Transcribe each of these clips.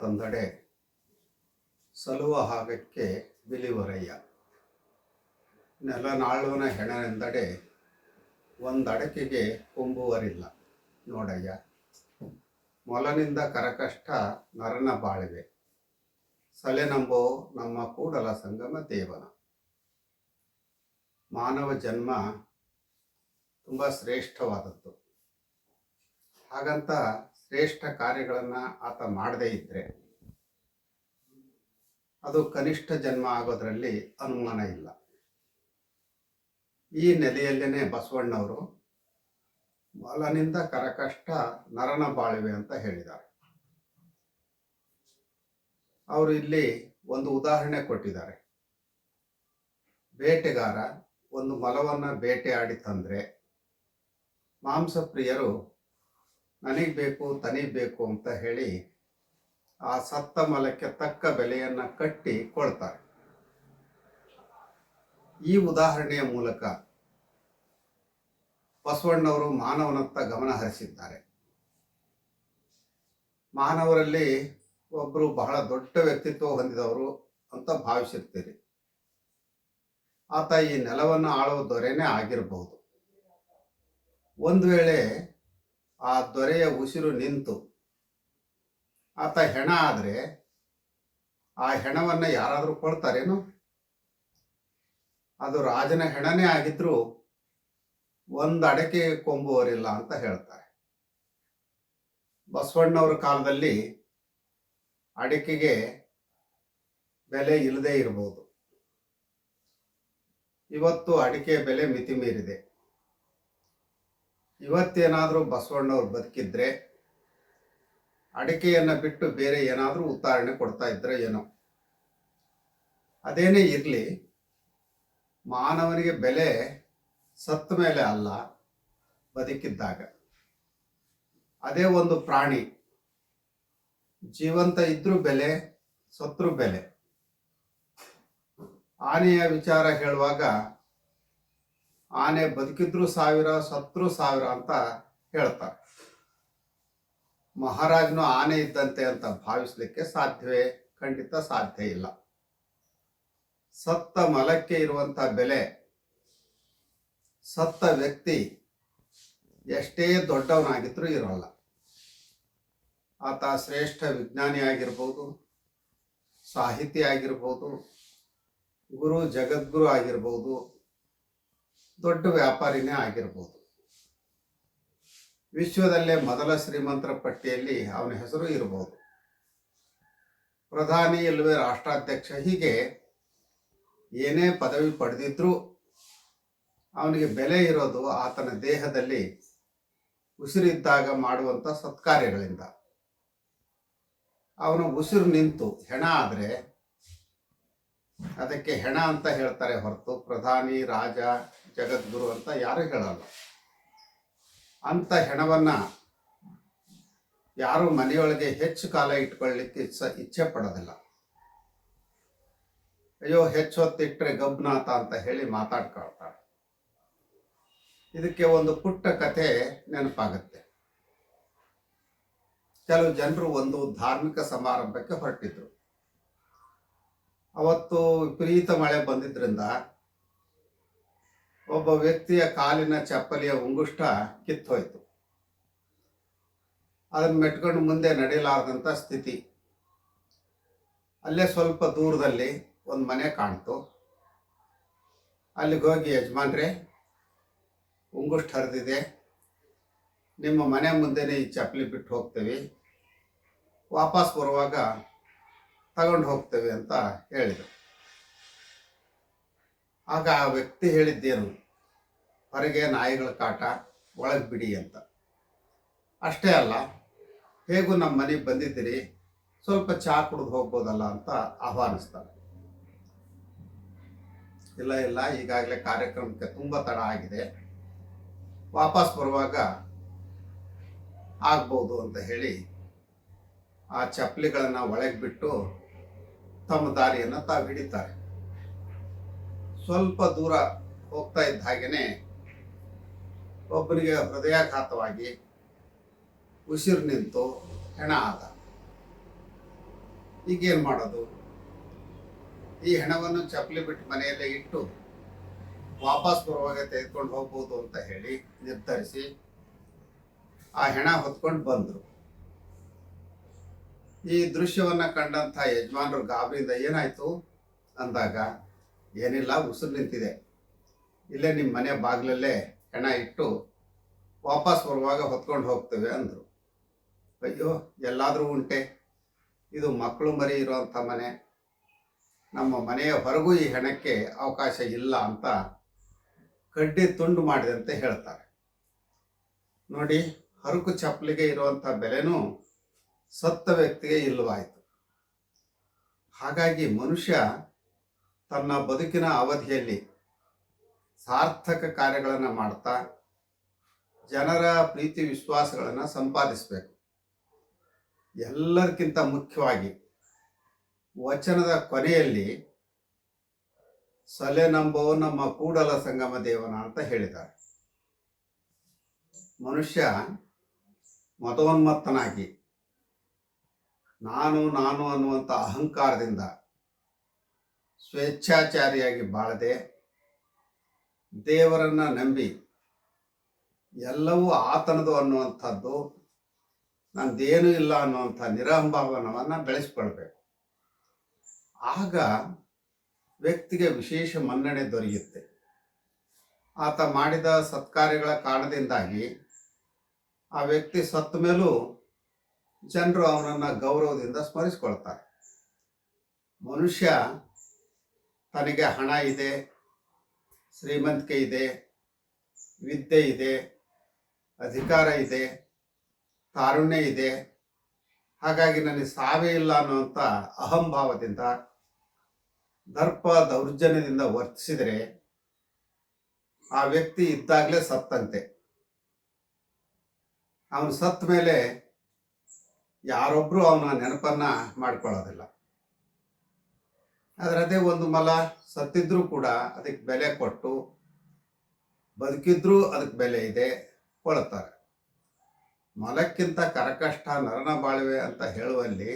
ತಂದಡೆ ಸಲುವ ಹಾಗಕ್ಕೆ ಬಿಲಿವರಯ್ಯ ನೆಲನಾಳುವನ ಹೆಣನೆಂದಡೆ ಒಂದಡಕೆಗೆ ಕೊಂಬುವರಿಲ್ಲ. ನೋಡಯ್ಯ, ಮೊಲನಿಂದ ಕರಕಷ್ಟ ನರನ ಬಾಳಿವೆ. ಸಲೆನಂಬೋ ನಮ್ಮ ಕೂಡಲ ಸಂಗಮ ದೇವನ. ಮಾನವ ಜನ್ಮ ತುಂಬ ಶ್ರೇಷ್ಠವಾದದ್ದು. ಹಾಗಂತ ಶ್ರೇಷ್ಠ ಕಾರ್ಯಗಳನ್ನು ಆತ ಮಾಡದೇ ಇದ್ದರೆ ಅದು ಕನಿಷ್ಠ ಜನ್ಮ ಆಗೋದ್ರಲ್ಲಿ ಅನುಮಾನ ಇಲ್ಲ. ಈ ನೆಲೆಯಲ್ಲೇನೆ ಬಸವಣ್ಣವರು ಬಲನಿಂದ ಕರಕಷ್ಟ ನರನ ಬಾಳಿವೆ ಅಂತ ಹೇಳಿದ್ದಾರೆ. ಅವರು ಇಲ್ಲಿ ಒಂದು ಉದಾಹರಣೆ ಕೊಟ್ಟಿದ್ದಾರೆ. ಬೇಟೆಗಾರ ಒಂದು ಮೊಲವನ್ನು ಬೇಟೆಯಾಡಿ ತಂದರೆ ಮಾಂಸಪ್ರಿಯರು ನನಗೆ ಬೇಕು ತನಿಗೆ ಬೇಕು ಅಂತ ಹೇಳಿ ಆ ಸತ್ತ ಮಲಕ್ಕೆ ತಕ್ಕ ಬೆಲೆಯನ್ನು ಕಟ್ಟಿ ಕೊಳ್ತಾರೆ ಈ ಉದಾಹರಣೆಯ ಮೂಲಕ ಬಸವಣ್ಣವರು ಮಾನವನತ್ತ ಗಮನ ಹರಿಸಿದ್ದಾರೆ. ಮಾನವರಲ್ಲಿ ಒಬ್ಬರು ಬಹಳ ದೊಡ್ಡ ವ್ಯಕ್ತಿತ್ವ ಹೊಂದಿದವರು ಅಂತ ಭಾವಿಸಿರ್ತೀರಿ. ಆತ ಈ ನೆಲವನ್ನು ಆಳುವ ದೊರೆನೇ ಆಗಿರಬಹುದು. ಒಂದು ವೇಳೆ ಆ ದೊರೆಯ ಉಸಿರು ನಿಂತು, ಆತ ಹೆಣ ಆದರೆ ಆ ಹೆಣವನ್ನು ಯಾರಾದರೂ ಕೊಡ್ತಾರೇನು? ಅದು ರಾಜನ ಹೆಣನೇ ಆಗಿದ್ರು ಒಂದು ಅಡಕೆ ಕೊಂಬುವರಿಲ್ಲ ಅಂತ ಹೇಳ್ತಾರೆ. ಬಸವಣ್ಣವ್ರ ಕಾಲದಲ್ಲಿ ಅಡಿಕೆಗೆ ಬೆಲೆ ಇಲ್ಲದೇ ಇರಬಹುದು ಇವತ್ತು ಅಡಿಕೆ ಬೆಲೆ ಮಿತಿ ಮೀರಿದೆ ಇವತ್ತೇನಾದರೂ ಬಸವಣ್ಣವ್ರು ಬದುಕಿದ್ರೆ ಅಡಿಕೆಯನ್ನು ಬಿಟ್ಟು ಬೇರೆ ಏನಾದರೂ ಉತ್ತಾರಣೆ ಕೊಡ್ತಾ ಇದ್ರೆ ಏನೋ. ಅದೇನೇ ಇರಲಿ, ಮಾನವನಿಗೆ ಬೆಲೆ ಸತ್ತ ಮೇಲೆ ಅಲ್ಲ, ಬದುಕಿದ್ದಾಗ. ಅದೇ ಒಂದು ಪ್ರಾಣಿ. ಜೀವಂತ ಇದ್ದರೂ ಬೆಲೆ, ಸತ್ರು ಬೆಲೆ. ಆನೆಯ ವಿಚಾರ ಹೇಳುವಾಗ ಆನೆ ಬದುಕಿದ್ರು ಸಾವಿರ, ಸತ್ರು ಸಾವಿರ ಅಂತ ಹೇಳ್ತಾರೆ. ಮಹಾರಾಜನು ಆನೆ ಇದ್ದಂತೆ ಅಂತ ಭಾವಿಸ್ಲಿಕ್ಕೆ ಸಾಧ್ಯವೇ? ಖಂಡಿತ ಸಾಧ್ಯ ಇಲ್ಲ. ಸತ್ತ ಮಲಕ್ಕೆ ಇರುವಂತ ಬೆಲೆ, ಸತ್ತ ವ್ಯಕ್ತಿ ಎಷ್ಟೇ ದೊಡ್ಡವನಾಗಿದ್ರು ಇರೋಲ್ಲ. ಆತ ಶ್ರೇಷ್ಠ ವಿಜ್ಞಾನಿ ಆಗಿರ್ಬೋದು, ಸಾಹಿತಿ ಆಗಿರ್ಬೋದು, ಗುರು ಜಗದ್ಗುರು ಆಗಿರ್ಬೋದು ದೊಡ್ಡ ವ್ಯಾಪಾರಿನೇ ಆಗಿರ್ಬೋದು. ವಿಶ್ವದಲ್ಲೇ ಮೊದಲ ಶ್ರೀಮಂತರ ಪಟ್ಟಿಯಲ್ಲಿ ಅವನ ಹೆಸರು ಇರಬಹುದು ಪ್ರಧಾನಿ ಇಲ್ಲವೇ ರಾಷ್ಟ್ರಾಧ್ಯಕ್ಷ ಹೀಗೆ ಏನೇ ಪದವಿ ಪಡೆದಿದ್ರೂ ಅವನಿಗೆ ಬೆಲೆ ಇರೋದು ಆತನ ದೇಹದಲ್ಲಿ ಉಸಿರಿದ್ದಾಗ ಮಾಡುವಂಥ ಸತ್ಕಾರ್ಯಗಳಿಂದ. ಅವನು ಉಸಿರು ನಿಂತು ಹೆಣ ಆದರೆ ಅದಕ್ಕೆ ಹೆಣ ಅಂತ ಹೇಳ್ತಾರೆ ಹೊರತು ಪ್ರಧಾನಿ, ರಾಜ ಜಗದ್ಗುರು ಅಂತ ಯಾರು ಹೇಳಲ್ಲ. ಅಂಥ ಹೆಣವನ್ನ ಯಾರು ಮನೆಯೊಳಗೆ ಹೆಚ್ಚು ಕಾಲ ಇಟ್ಕೊಳ್ಳಿಕ್ಕೆ ಇಚ್ಛ, ಇಚ್ಛೆ ಪಡೋದಿಲ್ಲ. ಅಯ್ಯೋ, ಹೆಚ್ಚು ಹೊತ್ತಿಟ್ರೆ ಗಬ್ನಾಥ ಅಂತ ಹೇಳಿ ಮಾತಾಡ್ಕೊಳ್ತಾರೆ ಇದಕ್ಕೆ ಒಂದು ಪುಟ್ಟ ಕಥೆ ನೆನಪಾಗುತ್ತೆ. ಕೆಲವು ಜನರು ಒಂದು ಧಾರ್ಮಿಕ ಸಮಾರಂಭಕ್ಕೆ ಹೊರಟಿದ್ರು. ಅವತ್ತು ವಿಪರೀತ ಮಳೆ ಬಂದಿದ್ರಿಂದ ಒಬ್ಬ ವ್ಯಕ್ತಿಯ ಕಾಲಿನ ಚಪ್ಪಲಿಯ ಉಂಗುಷ್ಟ ಕಿತ್ತೋಯ್ತು. ಅದನ್ನು ಮೆಟ್ಕೊಂಡು ಮುಂದೆ ನಡೆಯಲಾರದಂಥ ಸ್ಥಿತಿ. ಅಲ್ಲೇ ಸ್ವಲ್ಪ ದೂರದಲ್ಲಿ ಒಂದು ಮನೆ ಕಾಣ್ತು. ಅಲ್ಲಿಗೆ ಹೋಗಿ ಯಜಮಾನ್ರೆ, ಉಂಗುಷ್ಟ ಹರಿದಿದೆ. ನಿಮ್ಮ ಮನೆ ಮುಂದೆನೇ ಈ ಚಪ್ಪಲಿ ಬಿಟ್ಟು ಹೋಗ್ತೇವೆ. ವಾಪಸ್ ಬರುವಾಗ ತಗೊಂಡು ಹೋಗ್ತೇವೆ ಅಂತ ಹೇಳಿದರು. ಆಗ ಆ ವ್ಯಕ್ತಿ ಹೇಳಿದ್ದೇನು? ಹೊರಗೆ ನಾಯಿಗಳ ಕಾಟ, ಒಳಗೆ ಬಿಡಿ ಅಂತ. ಅಷ್ಟೇ ಅಲ್ಲ, ಹೇಗೂ ನಮ್ಮ ಮನೆಗೆ ಬಂದಿದ್ದೀರಿ, ಸ್ವಲ್ಪ ಚಹಾ ಕುಡಿದು ಹೋಗ್ಬೋದಲ್ಲ ಅಂತ ಆಹ್ವಾನಿಸ್ತಾರೆ. ಇಲ್ಲ ಇಲ್ಲ, ಈಗಾಗಲೇ ಕಾರ್ಯಕ್ರಮಕ್ಕೆ ತುಂಬ ತಡ ಆಗಿದೆ. ವಾಪಸ್ ಬರುವಾಗ ಆಗ್ಬೋದು ಅಂತ ಹೇಳಿ ಆ ಚಪ್ಪಲಿಗಳನ್ನು ಒಳಗೆ ಬಿಟ್ಟು ತಮ್ಮ ದಾರಿಯನ್ನು ತಾವು ಹಿಡಿತಾರೆ. ಸ್ವಲ್ಪ ದೂರ ಹೋಗ್ತಾ ಇದ್ದ ಹಾಗೇನೆ ಒಬ್ಬನಿಗೆ ಹೃದಯಾಘಾತವಾಗಿ ಉಸಿರು ನಿಂತು ಹೆಣ ಆದ. ಈಗೇನು ಮಾಡೋದು? ಈ ಹೆಣವನ್ನು ಚಪ್ಪಲಿ ಬಿಟ್ಟು ಮನೆಯಲ್ಲೇ ಇಟ್ಟು ವಾಪಸ್ ಬರುವಾಗ ತೆಗೆದುಕೊಂಡು ಹೋಗ್ಬೋದು ಅಂತ ಹೇಳಿ ನಿರ್ಧರಿಸಿ ಆ ಹೆಣ ಹೊತ್ಕೊಂಡು ಬಂದರು. ಈ ದೃಶ್ಯವನ್ನು ಕಂಡಂಥ ಯಜಮಾನರು ಗಾಬರಿಯಿಂದ ಏನಾಯಿತು? ಅಂದಾಗ, ಏನಿಲ್ಲ, ಉಸಿರು ನಿಂತಿದೆ. ಇಲ್ಲೇ ನಿಮ್ಮ ಮನೆ ಬಾಗಿಲಲ್ಲೇ ಹೆಣ ಇಟ್ಟು ವಾಪಸ್ ಬರುವಾಗ ಹೊತ್ಕೊಂಡು ಹೋಗ್ತೇವೆ ಅಂದರು. ಅಯ್ಯೋ, ಎಲ್ಲಾದರೂ ಉಂಟೆ. ಇದು ಮಕ್ಕಳು ಮರಿ ಇರುವಂಥ ಮನೆ. ನಮ್ಮ ಮನೆಯ ಹೊರಗೂ ಈ ಹೆಣಕ್ಕೆ ಅವಕಾಶ ಇಲ್ಲ ಅಂತ ಕಡ್ಡಿ ತುಂಡು ಅಂತ ಹೇಳ್ತಾರೆ. ನೋಡಿ, ಹರಕು ಚಪ್ಪಲಿಗೆ ಇರುವಂಥ ಬೆಲೆನೂ ಸತ್ತ ವ್ಯಕ್ತಿಗೆ ಇಲ್ಲವಾಯಿತು. ಹಾಗಾಗಿ ಮನುಷ್ಯ ತನ್ನ ಬದುಕಿನ ಅವಧಿಯಲ್ಲಿ ಸಾರ್ಥಕ ಕಾರ್ಯಗಳನ್ನು ಮಾಡ್ತಾ ಜನರ ಪ್ರೀತಿ ವಿಶ್ವಾಸಗಳನ್ನು ಸಂಪಾದಿಸಬೇಕು. ಎಲ್ಲರಿಗಿಂತ ಮುಖ್ಯವಾಗಿ ವಚನದ ಕೊನೆಯಲ್ಲಿ ಸಲೆ ನಂಬವು ನಮ್ಮ ಕೂಡಲ ಸಂಗಮ ದೇವನ ಅಂತ ಹೇಳಿದ್ದಾರೆ. ಮನುಷ್ಯ ಮತೋನ್ಮತ್ತನಾಗಿ ನಾನು ನಾನು ಅನ್ನುವಂಥ ಅಹಂಕಾರದಿಂದ ಸ್ವೇಚ್ಛಾಚಾರಿಯಾಗಿ ಬಾಳದೆ ದೇವರನ್ನ ನಂಬಿ ಎಲ್ಲವೂ ಆತನದು ಅನ್ನುವಂಥದ್ದು ನಂದೇನೂ ಇಲ್ಲ ಅನ್ನುವಂಥ ನಿರಹಂಭಾವನವನ್ನು ಬೆಳೆಸ್ಕೊಳ್ಬೇಕು. ಆಗ ವ್ಯಕ್ತಿಗೆ ವಿಶೇಷ ಮನ್ನಣೆ ದೊರೆಯುತ್ತೆ. ಆತ ಮಾಡಿದ ಸತ್ಕಾರ್ಯಗಳ ಕಾರಣದಿಂದಾಗಿ ಆ ವ್ಯಕ್ತಿ ಸತ್ತ ಮೇಲೂ ಜನರು ಅವನನ್ನು ಗೌರವದಿಂದ ಸ್ಮರಿಸ್ಕೊಳ್ತಾರೆ. ಮನುಷ್ಯ ತನಗೆ ಹಣ ಇದೆ ಶ್ರೀಮಂತಿಕೆ ಇದೆ, ವಿದ್ಯೆ ಇದೆ, ಅಧಿಕಾರ ಇದೆ ತಾರುಣ್ಯ ಇದೆ. ಹಾಗಾಗಿ ನನಗೆ ಸಾವೇ ಇಲ್ಲ ಅನ್ನುವಂಥ ಅಹಂಭಾವದಿಂದ, ದರ್ಪ ದೌರ್ಜನ್ಯದಿಂದ ವರ್ತಿಸಿದರೆ ಆ ವ್ಯಕ್ತಿ ಇದ್ದಾಗಲೇ ಸತ್ತಂತೆ. ಅವನು ಸತ್ತ ಮೇಲೆ ಯಾರೊಬ್ಬರು ಅವನ ನೆನಪನ್ನ ಮಾಡ್ಕೊಳ್ಳೋದಿಲ್ಲ. ಆದರೆ ಒಂದು ಮಲ ಸತ್ತಿದ್ರೂ ಕೂಡ ಅದಕ್ಕೆ ಬೆಲೆ ಕೊಟ್ಟು ಬದುಕಿದ್ರೂ ಅದಕ್ಕೆ ಬೆಲೆ ಇದೆ ಕೊಳ್ತಾರೆ. ಮಲಕ್ಕಿಂತ ಕರಕಷ್ಟ ನರನ ಬಾಳ್ವೆ ಅಂತ ಹೇಳುವಲ್ಲಿ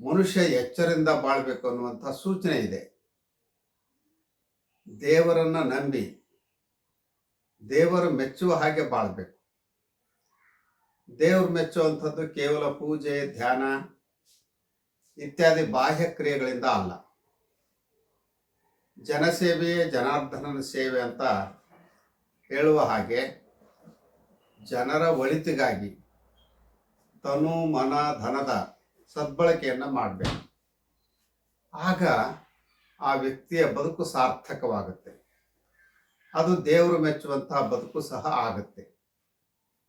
ಮನುಷ್ಯ ಎಚ್ಚರಿಂದ ಬಾಳ್ಬೇಕು ಅನ್ನುವಂಥ ಸೂಚನೆ ಇದೆ. ದೇವರನ್ನ ನಂಬಿ, ದೇವರು ಮೆಚ್ಚುವ ಹಾಗೆ ಬಾಳ್ಬೇಕು. ದೇವರು ಮೆಚ್ಚುವಂಥದ್ದು ಕೇವಲ ಪೂಜೆ, ಧ್ಯಾನ ಇತ್ಯಾದಿ ಬಾಹ್ಯ ಕ್ರಿಯೆಗಳಿಂದ ಅಲ್ಲ. ಜನಸೇವೆಯೇ ಜನಾರ್ದನನ ಸೇವೆ ಅಂತ ಹೇಳುವ ಹಾಗೆ ಜನರ ಒಳಿತಿಗಾಗಿ ತನು ಮನ ಧನದ ಸದ್ಬಳಕೆಯನ್ನು ಮಾಡಬೇಕು. ಆಗ ಆ ವ್ಯಕ್ತಿಯ ಬದುಕು ಸಾರ್ಥಕವಾಗುತ್ತೆ. ಅದು ದೇವರು ಮೆಚ್ಚುವಂತಹ ಬದುಕು ಸಹ ಆಗುತ್ತೆ.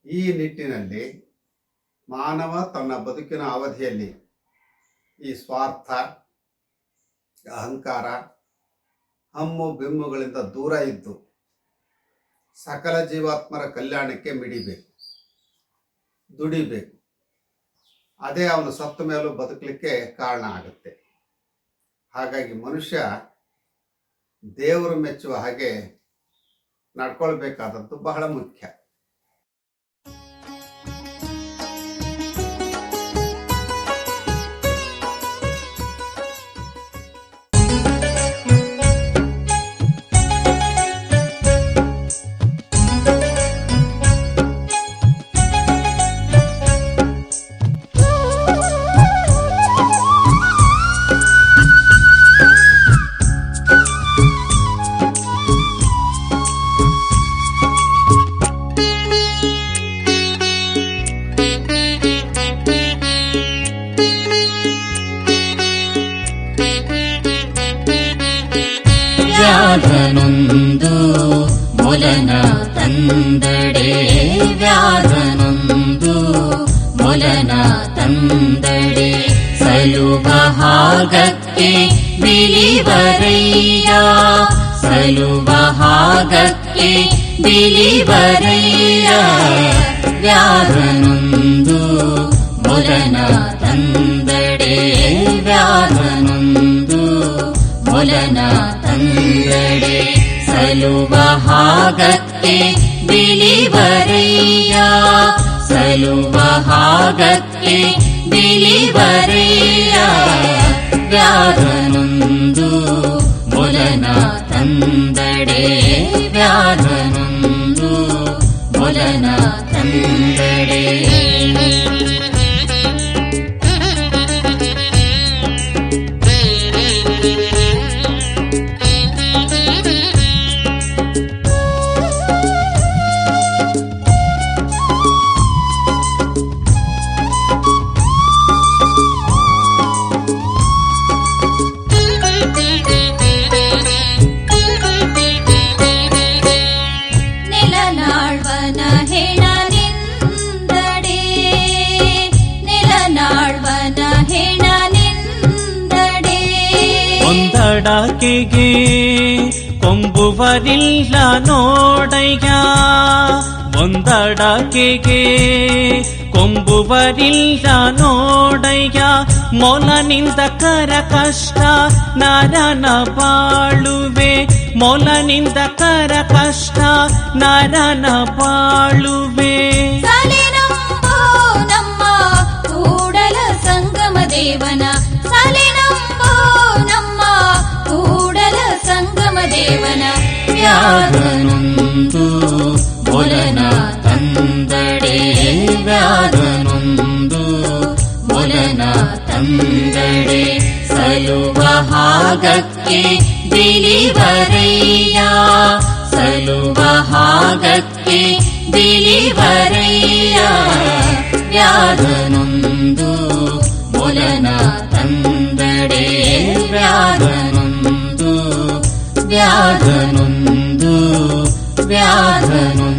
ಈ ನಿಟ್ಟಿನಲ್ಲಿ ಮಾನವ ತನ್ನ ಬದುಕಿನ ಅವಧಿಯಲ್ಲಿ ಈ ಸ್ವಾರ್ಥ, ಅಹಂಕಾರ ಹಮ್ಮು ಬಿಮ್ಮುಗಳಿಂದ ದೂರ ಇದ್ದು ಸಕಲ ಜೀವಾತ್ಮರ ಕಲ್ಯಾಣಕ್ಕೆ ಮಿಡಿಬೇಕು, ದುಡಿಬೇಕು. ಅದೇ ಅವನು ಸತ್ತ ಮೇಲೂ ಬದುಕಲಿಕ್ಕೆ ಕಾರಣ ಆಗುತ್ತೆ. ಹಾಗಾಗಿ ಮನುಷ್ಯ ದೇವರು ಮೆಚ್ಚುವ ಹಾಗೆ ನಡ್ಕೊಳ್ಬೇಕಾದದ್ದು ಬಹಳ ಮುಖ್ಯ. ಬಿಳಿವರಯ್ಯ ಸಲುವ ಹಾಗಕ್ಕೆ ಬಿಳಿವರಯ್ಯ ವ್ಯಾಧನೊಂದು ಮೊಲನ ತಂದಡೆ. ವ್ಯಾಧನೊಂದು ಮೊಲನ ತಂದಡೆ. ಸಲುವ ಹಾಗಕ್ಕೆ ಬಿಳಿವರಯ್ಯ ಸಲುವ ಹಾಗಕ್ಕೆ ಬಿಳಿವರಯ್ಯ ವ್ಯಾಧನೊಂದು ಒಂದಡಕೆಗೆ ಕೊಂಬುವರಿಲ್ಲ ನೋಡಯ್ಯ. ಒಂದಡಕೆಗೆ ಕೊಂಬುವರಿಲ್ಲ ನೋಡಯ್ಯ. ಮೊಲನಿಂದ ಕರ ಕಷ್ಟ ನರನ ಬಾಳುವೆ. ಮೊಲನಿಂದ ಕರ ಕಷ್ಟ ನರನ ಬಾಳುವೆ. ಸಲುವ ಹಾಗಕ್ಕೆ ಬಿಳಿವರಯ್ಯ ಸಲುವ ಹಾಗಕ್ಕೆ ಬಿಳಿವರಯ್ಯ ವ್ಯಾಧನೊಂದು ಮೊಲನ ತಂದಡೆ. ವ್ಯಾಧನೊಂದು ವ್ಯಾಧನೊಂದು ವ್ಯಾಧನೊಂದು